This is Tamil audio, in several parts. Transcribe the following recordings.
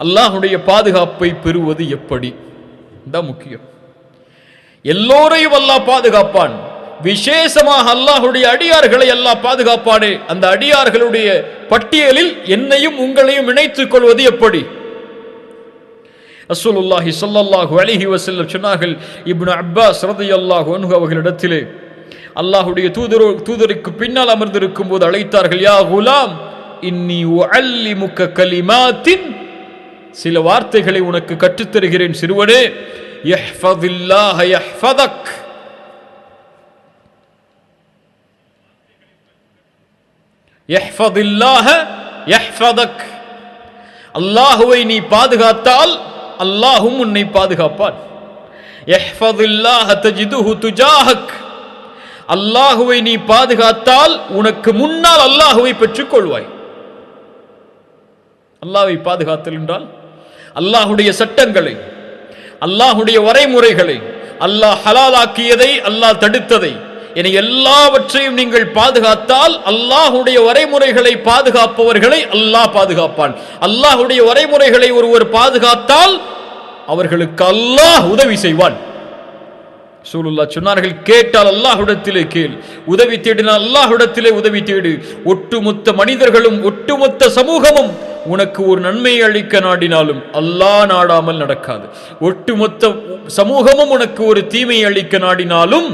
அல்லாஹுடைய பாதுகாப்பை பெறுவது எப்படி? தான் முக்கியம். எல்லோரையும் அல்லாஹ் பாதுகாப்பான். விசேஷமாக அல்லாஹுடைய அடியார்களை எல்லாம் பாதுகாப்பானே. அந்த அடியார்களுடைய பட்டியலில் என்னையும் உங்களையும் இணைத்துக் கொள்வது எப்படி? அசுலுல்லாஹி ஸல்லல்லாஹு அலிஹி வஸல்லம் சொன்னார்கள் இப்னு அப்பாஸ் அல்லாஹு அனுகு அவர்களிடத்திலே அல்லாஹுடைய தூதரோ தூதருக்கு பின்னால் அமர்ந்திருக்கும் போது அழைத்தார்கள் யா குலாம் இன்னி உஅல்லிமுக கலிமாத்தின் சில வார்த்தைகளை உனக்கு கற்றுத் தருகிறேன் சிறுவனே அல்லாஹுவை நீ பாதுகாத்தால் அல்லாஹும் உன்னை பாதுகாப்பான். துஜாஹக். அல்லாஹுவை நீ பாதுகாத்தால் உனக்கு முன்னால் அல்லாஹுவை பெற்றுக் கொள்வாய் அல்லாஹ்வை பாதுகாத்தல் என்றால் அல்லாஹுடைய சட்டங்களை அல்லாஹுடைய வரைமுறைகளை அல்லாஹ் ஹலாலாக்கியதை அல்லாஹ் தடுத்ததை என எல்லாவற்றையும் நீங்கள் பாதுகாத்தால் அல்லாஹுடைய வரைமுறைகளை பாதுகாப்பவர்களை அல்லாஹ் பாதுகாப்பான். அல்லாஹுடைய வரைமுறைகளை ஒருவர் பாதுகாத்தால் அவர்களுக்கு அல்லாஹ் உதவி செய்வான். சூலுல்லா சொன்னார்கள் கேட்டால் அல்லாஹுடத்திலே கேள். உதவி தேடினால் அல்லாஹுடத்திலே உதவி தேடு. ஒட்டுமொத்த மனிதர்களும் ஒட்டுமொத்த சமூகமும் உனக்கு ஒரு நன்மையை அளிக்க நாடினாலும் அல்லாஹ் நாடாமல் நடக்காது. ஒட்டுமொத்த சமூகமும் உனக்கு ஒரு தீமையை அளிக்க நாடினாலும்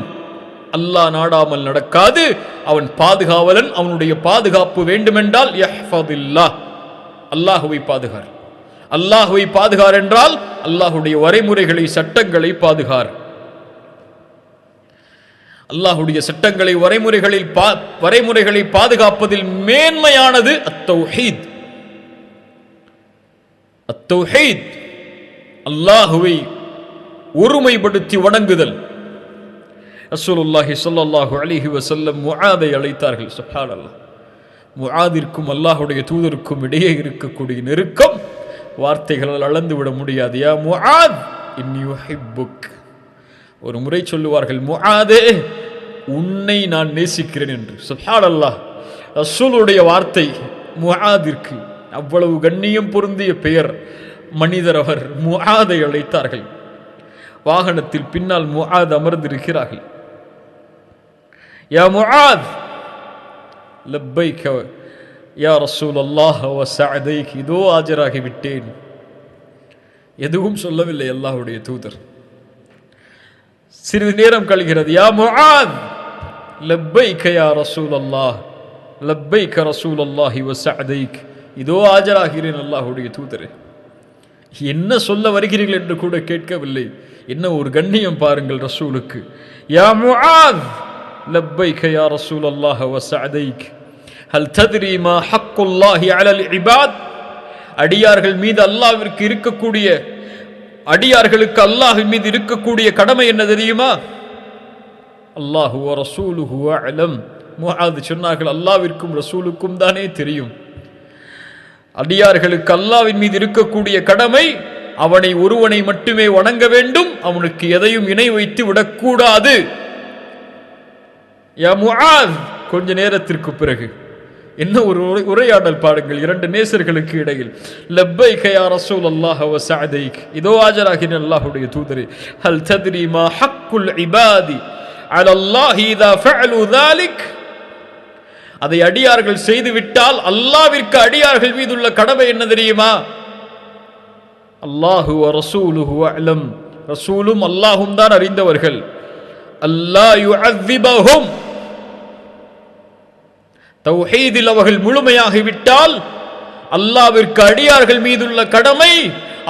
அல்லாஹ் நாடாமல் நடக்காது. அவன் பாதுகாவலன் அவனுடைய பாதுகாப்பு வேண்டுமென்றால் அல்லாஹுவை பாதுகார். அல்லாஹுவை பாதுகார் என்றால் அல்லாஹுடைய வரைமுறைகளை சட்டங்களை பாதுகார். அல்லாஹுடைய சட்டங்களை வரைமுறைகளில் பா வரைமுறைகளை பாதுகாப்பதில் மேன்மையானது அத்தௌஹீத். அத்தௌஹீத் அல்லாஹுவை ஒருமைப்படுத்தி வணங்குதல். ரசூலுல்லாஹி ஸல்லல்லாஹு அலிஹி வசல்லம் முஆதை அழைத்தார்கள். சுப்ஹானல்லாஹ். முஆதிற்கும் அல்லாஹுடைய தூதருக்கும் இடையே இருக்கக்கூடிய நெருக்கம் வார்த்தைகளால் அளந்து விட முடியாது. யா முஆத் இன்னி புக் ஒரு முறை சொல்லுவார்கள் முஆதே உன்னை நான் நேசிக்கிறேன் என்று. சுப்ஹானல்லாஹ். ரசூலுடைய வார்த்தை முஹாதிற்கு அவ்வளவு கண்ணியம் பொருந்திய பெயர் மனிதர் அவர். முஹாதை அழைத்தார்கள். வாகனத்தில் பின்னால் முஹாத் அமர்ந்திருக்கிறார்கள். யா முஆத் லப்பைக்க யா ரசூல் அல்லாஹ் சஅதைக். இதோ ஆஜராகிவிட்டேன் எதுவும் சொல்லவில்லை அல்லாஹுடைய தூதர். சிறிது நேரம் கழிகிறது. யா முஹாத்! லப்பைக்க யா ரசூல் அல்லாஹ் லப்பைக்க ரசூல் அல்லாஹி வசதைக் இதோ ஆஜராகிறேன் அல்லாஹுடைய தூதரே என்ன சொல்ல வருகிறீர்கள் என்று கூட கேட்கவில்லை என்ன ஒரு கண்ணியம் பாருங்கள் ரசூலுக்கு யா முஆத் லப்பைக்க யா ரசூல் அல்லாஹ் வசதைக் ஹல் தத்ரி மா ஹக்குல்லாஹி அலல் இபாத் அடியார்கள் மீது அல்லாஹ்விற்கு இருக்கக்கூடிய அடியார்களுக்கு அல்லாஹ் மீது இருக்கக்கூடிய கடமை என்ன தெரியுமா அல்லாஹு ஹுவா அலம் முஆத் சொன்னார்கள் அல்லாவிற்கும் ரசூலுக்கும் தானே தெரியும் அடியார்களுக்கு அல்லாவின் மீது இருக்கக்கூடிய கடமை அவனை ஒருவனை மட்டுமே வணங்க வேண்டும் அவனுக்கு எதையும் இணை வைத்து விடக்கூடாது யா கொஞ்ச நேரத்திற்கு பிறகு என்ன ஒரு உரையாடல் பாடுங்கள் இரண்டு நேசர்களுக்கு இடையில் லப்பைக கயா ரசூல் அல்லாஹ் இதோ ஆஜராகின் அல்லாஹுடைய தூதரே ஹல் தத்ரி மா ஹக்குல் இபாதி அதை அடியார்கள் செய்துவிட்டால் அல்லாவிற்கு அடியார்கள் மீதுள்ள கடமை என்ன தெரியுமா? அல்லாஹு ரசூலுஹு ரசூலும் அல்லாஹும் தான் அறிந்தவர்கள். அல்லாஹ் தௌஹீதில் அவர்கள் முழுமையாகிவிட்டால் அல்லாவிற்கு அடியார்கள் மீதுள்ள கடமை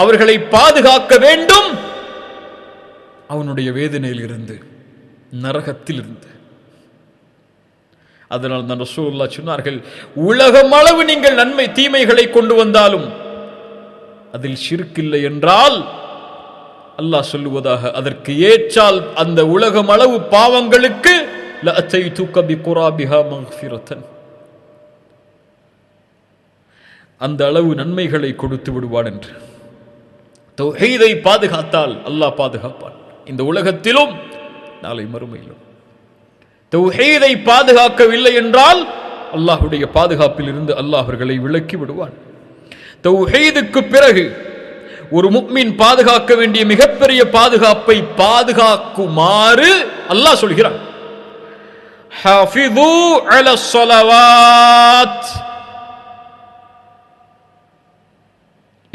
அவர்களை பாதுகாக்க வேண்டும். அவனுடைய வேதனையில் இருந்து நரகத்தில் இருந்து அதனால் தான் ரசூல்லா சொன்னார்கள் உலகம் அளவு நீங்கள் நன்மை தீமைகளை கொண்டு வந்தாலும் அதில் சிறுக்கில்லை என்றால் அல்லாஹ் சொல்லுவதாக அதற்கு ஏற்றால் அந்த உலகம் அளவு பாவங்களுக்கு அந்த அளவு நன்மைகளை கொடுத்து விடுவான் என்று. பாதுகாத்தால் அல்லாஹ் பாதுகாப்பான். இந்த உலகத்திலும் நாளை மறுமையிலும். தௌஹீதை பாதுகாக்கவில்லை என்றால் அல்லாஹுடைய பாதுகாப்பில் இருந்து அல்லாஹ் அவர்களை விலக்கி விடுவான். தௌஹீதுக்கு பிறகு ஒரு முக்மின் பாதுகாக்க வேண்டிய மிகப்பெரிய பாதுகாப்பை பாதுகாக்குமாறு அல்லாஹ் சொல்கிறான். அல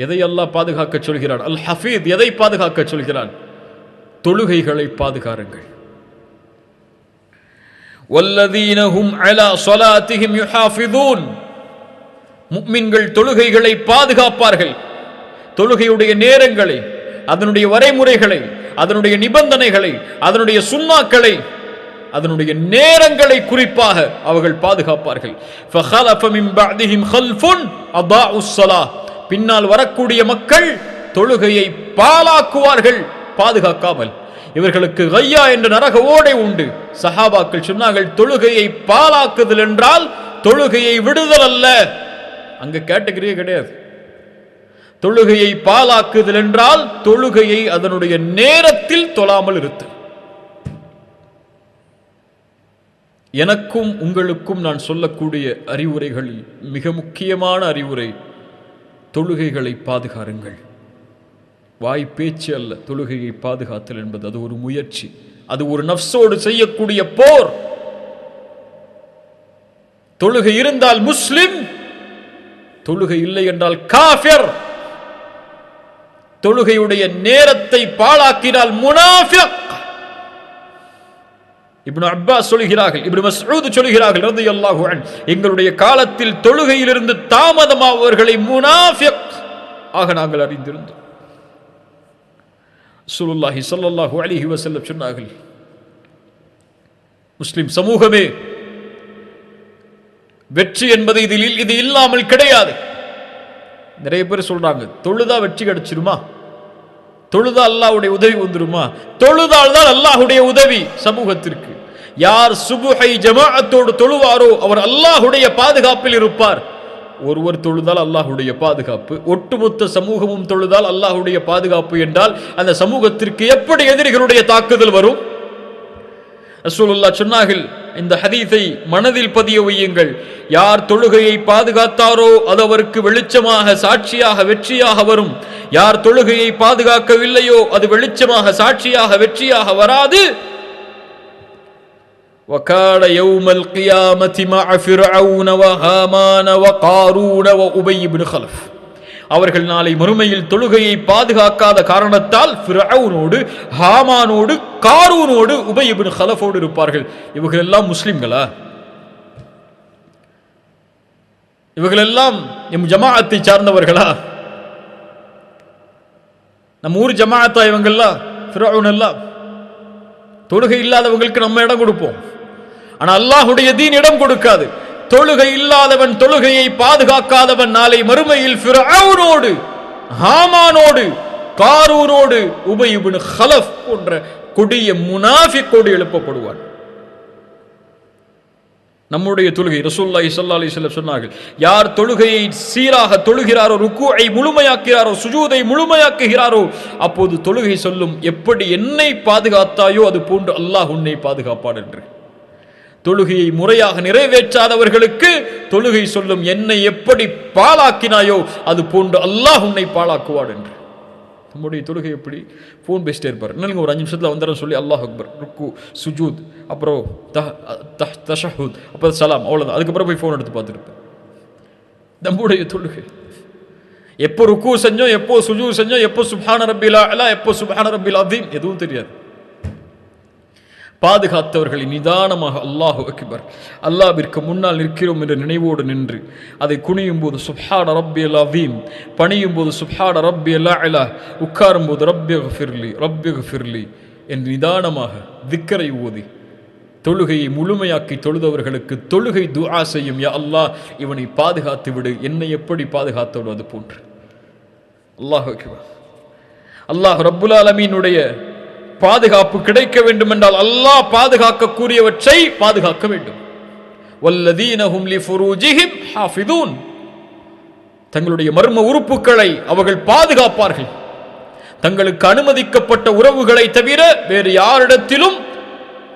எதை அல்லாஹ் பாதுகாக்க சொல்கிறான்? அல் ஹஃபீத் எதை பாதுகாக்க சொல்கிறான்? தொழுகைகளை பாதுகாருங்கள். வல்லதீனஹும் அலா சொலாத்திஹிம் யுஹாஃபிதூன் முக்மின்கள் தொழுகைகளை பாதுகாப்பார்கள். தொழுகையுடைய நேரங்களை அதனுடைய வரைமுறைகளை அதனுடைய நிபந்தனைகளை அதனுடைய சுண்ணாக்களை அதனுடைய நேரங்களை குறிப்பாக அவர்கள் பாதுகாப்பார்கள். பின்னால் வரக்கூடிய மக்கள் தொழுகையை பாலாக்குவார்கள் பாதுகாக்காமல். இவர்களுக்கு கையா என்ற நரக ஓடை உண்டு. சஹாபாக்கள் சொன்னார்கள் தொழுகையை பாலாக்குதல் என்றால் தொழுகையை விடுதல் அல்ல. அங்க கேட்டகரியே கிடையாது. தொழுகையை பாலாக்குதல் என்றால் தொழுகையை அதனுடைய நேரத்தில் தொழாமல் இருத்தல். எனக்கும் உங்களுக்கும் நான் சொல்லக்கூடிய அறிவுரைகளில் மிக முக்கியமான அறிவுரை தொழுகைகளை பாதுகாருங்கள். வாய் பேச்சு அல்ல தொழுகையை பாதுகாத்தல் என்பது அது ஒரு முயற்சி. அது ஒரு நஃப்ஸோடு செய்யக்கூடிய போர். தொழுகை இருந்தால் முஸ்லிம் தொழுகை இல்லை என்றால் காஃபியர் தொழுகையுடைய நேரத்தை பாழாக்கினால் முனாஃபிக். இப்னு அப்பாஸ் சொல்கிறார்கள் இப்னு மஸ்ஊத் சொல்கிறார்கள் இருந்து அன்ஹு எங்களுடைய காலத்தில் தொழுகையிலிருந்து தாமதமாவவர்களை முனாஃபிக். ஆக நாங்கள் அறிந்திருந்தோம். சுலுல்லாஹி சொல்லல்லாஹு அலிஹி வஸல்லம் சொன்னார்கள். முஸ்லிம் சமூகமே வெற்றி என்பது இதில் இது இல்லாமல் கிடையாது. நிறைய பேர் சொல்றாங்க தொழுதா வெற்றி கிடைச்சிருமா? தொழுதா அல்லாஹ்வுடைய உதவி வந்துருமா? தொழுதால் தான் அல்லாஹுடைய உதவி சமூகத்திற்கு. யார் சுபுஹை ஜமாஅத்தோடு தொழுவாரோ அவர் அல்லாஹுடைய பாதுகாப்பில் இருப்பார். ஒருவர் தொழுதால் அல்லாஹுடைய பாதுகாப்பு. ஒட்டுமொத்த சமூகமும் தொழுதால் அல்லாஹுடைய பாதுகாப்பு என்றால் அந்த சமூகத்திற்கு எப்படி எதிரிகளுடைய தாக்குதல் வரும்? ரசூலுல்லாஹ் சொன்னார்கள் இந்த ஹதீஸை மனதில் பதிய வையுங்கள். யார் தொழுகையை பாதுகாத்தாரோ அது அவருக்கு வெளிச்சமாக சாட்சியாக வெற்றியாக வரும். யார் தொழுகையை பாதுகாக்கவில்லையோ அது வெளிச்சமாக சாட்சியாக வெற்றியாக வராது. وكان يوم القيامة مع فرعون وهامان وقارون وأبي بن خلف அவர்கள் நாளை மறுமையில் தொழுகையை பாதுகாக்காத காரணத்தால் ஃபிரௌனோடு ஹாமானோடு காரூனோடு உபை இப்னு ஹலஃபோடு இருப்பார்கள் இவர்கள் எல்லாம் முஸ்லிம்களா இவர்கள் எல்லாம் எம் ஜமாஅத்தை சார்ந்தவர்களா நம்ம ஊர் ஜமாஅத்தா இவங்கெல்லாம் ஃபிரௌன் எல்லாம் தொழுகை இல்லாதவங்களுக்கு நம்ம இடம் கொடுப்போம். ஆனால் அல்லாஹுடைய தீன் இடம் கொடுக்காது. தொழுகை இல்லாதவன் தொழுகையை பாதுகாக்காதவன் நாளை மறுமையில் ஃபிரௌனோடு ஹாமானோடு காரூனோடு உபயுபின் ஹலஃப் போன்ற கொடிய முனாஃபிக்கோடு எழுப்பப்படுவான். நம்முடைய தொழுகை. ரசூல்லா இசல்லா அலி சொல்ல சொன்னார்கள் யார் தொழுகையை சீராக தொழுகிறாரோ ருக்குவை முழுமையாக்கிறாரோ சுஜூதை முழுமையாக்குகிறாரோ அப்போது தொழுகை சொல்லும் எப்படி என்னை பாதுகாத்தாயோ அது போன்று அல்லாஹ் உன்னை பாதுகாப்பான் என்று. தொழுகையை முறையாக நிறைவேற்றாதவர்களுக்கு தொழுகை சொல்லும் என்னை எப்படி பாழாக்கினாயோ அது போன்று அல்லாஹ் உன்னை பாழாக்குவான் என்று. நம்முடைய தொழுகை எப்படி ஃபோன் பேசிட்டே இருப்பார் நீங்கள் ஒரு அஞ்சு நிமிஷத்தில் வந்துடும் சொல்லி அல்லாஹ் அக்பர் ருக்கு சுஜூத் அப்புறம் தஹ் தஹ் தஷஹூத் அப்புறம் சலாம் அவ்வளோதான் அதுக்கப்புறம் போய் ஃபோன் எடுத்து பார்த்துருப்பேன் நம்முடைய தொழுகை எப்போ ருக்கு செஞ்சோம் எப்போ சுஜூ செஞ்சோம் எப்போ சுபான ரப்பிலா எல்லாம் எப்போ சுபான ரப்பிலா அதீம் எதுவும் தெரியாது பாதுகாத்தவர்களை நிதானமாக அல்லாஹு அக்பர். அல்லாவிற்கு முன்னால் நிற்கிறோம் என்ற நினைவோடு நின்று அதை குனியும் போது சுப்ஹான ரப்பி அலீம் பணியும் போது சுப்ஹான ரப்பி அலா உட்காரும் போது ரப்யக ஃபிர்லி ரப்யக ஃபிர்லி என்று நிதானமாக திக்கரை ஓதி தொழுகையை முழுமையாக்கி தொழுதவர்களுக்கு தொழுகை துஆ செய்யும் யா அல்லாஹ் இவனை பாதுகாத்து விடு என்னை எப்படி பாதுகாத்தோடு அது போன்று. அல்லாஹ் அல்லாஹ் ரப்புல் அலமீனுடைய பாதுகாப்பு கிடைக்க வேண்டும் என்றால் அல்லாஹ் பாதுகாக்கக்கூடியவற்றை பாதுகாக்க வேண்டும். வல்லதீனஹும் லிஃபுரூஜிஹிம் ஹாஃபிதூன். தங்களுடைய மர்ம உறுப்புகளை அவர்கள் பாதுகாப்பார்கள். தங்களுக்கு அனுமதிக்கப்பட்ட உறவுகளை தவிர வேறு யாரிடத்திலும்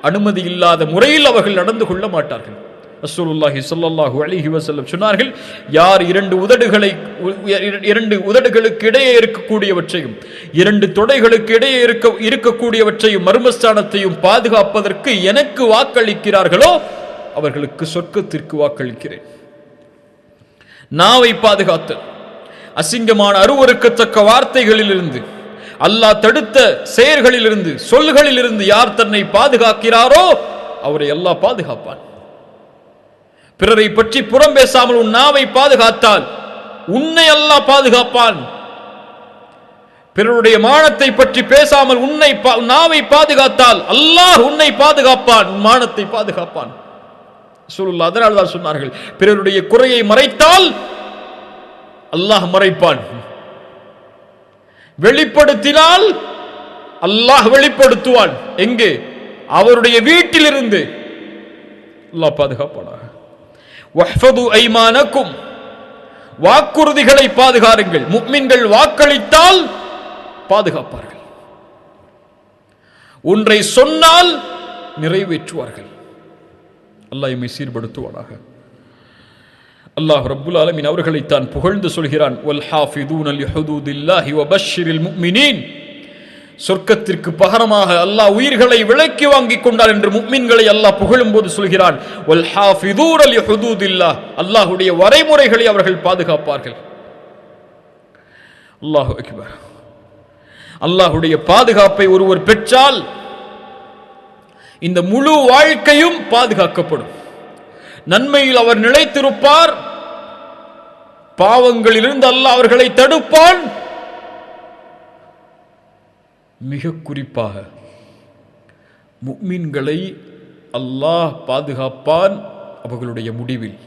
அனுமதி இல்லாத முறையில் அவர்கள் நடந்து கொள்ள மாட்டார்கள். ரசூலுல்லாஹி ஸல்லல்லாஹு அலிஹி வசல்லம் சொன்னார்கள் யார் இரண்டு உதடுகளை இரண்டு உதடுகளுக்கு இடையே இருக்கக்கூடியவற்றையும் இரண்டு தொடைகளுக்கு இடையே இருக்க இருக்கக்கூடியவற்றையும் மர்மஸ்தானத்தையும் பாதுகாப்பதற்கு எனக்கு வாக்களிக்கிறார்களோ அவர்களுக்கு சொர்க்கத்திற்கு வாக்களிக்கிறேன். நாவை பாதுகாத்தல் அசிங்கமான அருவருக்கத்தக்க வார்த்தைகளிலிருந்து அல்லாஹ் தடுத்த செயல்களிலிருந்து சொல்களிலிருந்து யார் தன்னை பாதுகாக்கிறாரோ அவரை எல்லாம் பாதுகாப்பான். பிறரை பற்றி புறம் பேசாமல் உன் நாவை பாதுகாத்தால் உன்னை அல்லாஹ் பாதுகாப்பான். பிறருடைய மானத்தை பற்றி பேசாமல் உன்னை பா- நாவை பாதுகாத்தால் அல்லாஹ் உன்னை பாதுகாப்பான் உன் மானத்தை பாதுகாப்பான். சூழல் அதனால் தான் சொன்னார்கள் பிறருடைய குறையை மறைத்தால் அல்லாஹ் மறைப்பான். வெளிப்படுத்தினால் அல்லாஹ் வெளிப்படுத்துவான். எங்கே? அவருடைய வீட்டிலிருந்து. அல்லாஹ் பாதுகாப்பானாக. ஐமானக்கும் வாக்குறுதிகளை பாதுகாருங்கள். முக்மின்கள் வாக்களித்தால் பாதுகாப்பார்கள். ஒன்றை சொன்னால் நிறைவேற்றுவார்கள். அல்லாஹ் எம்மை சீர்படுத்துவானாக. அல்லாஹ் ரப்புல் ஆலமின் அவர்களை தான் புகழ்ந்து சொல்கிறான் வல் அல் லிஹுதூதில்லாஹி வபஷ்ஷிரில் முஃமினீன் சொர்க்கத்திற்கு பகரமாக அல்லாஹ் உயிர்களை விலக்கி வாங்கிக் கொண்டார் என்று முக்மின்களை அல்லாஹ் புகழும் போது சொல்கிறான் அல்லாஹுடைய வரைமுறைகளை அவர்கள் பாதுகாப்பார்கள். அல்லாஹு அக்பர். பாதுகாப்பை ஒருவர் பெற்றால் இந்த முழு வாழ்க்கையும் பாதுகாக்கப்படும். நன்மையில் அவர் நிலைத்திருப்பார் பாவங்களிலிருந்து அல்லாஹ் அவர்களை தடுப்பான் மிக குறிப்பாக முக்மீன்களை அல்லாஹ் பாதுகாப்பான் அவர்களுடைய முடிவில்.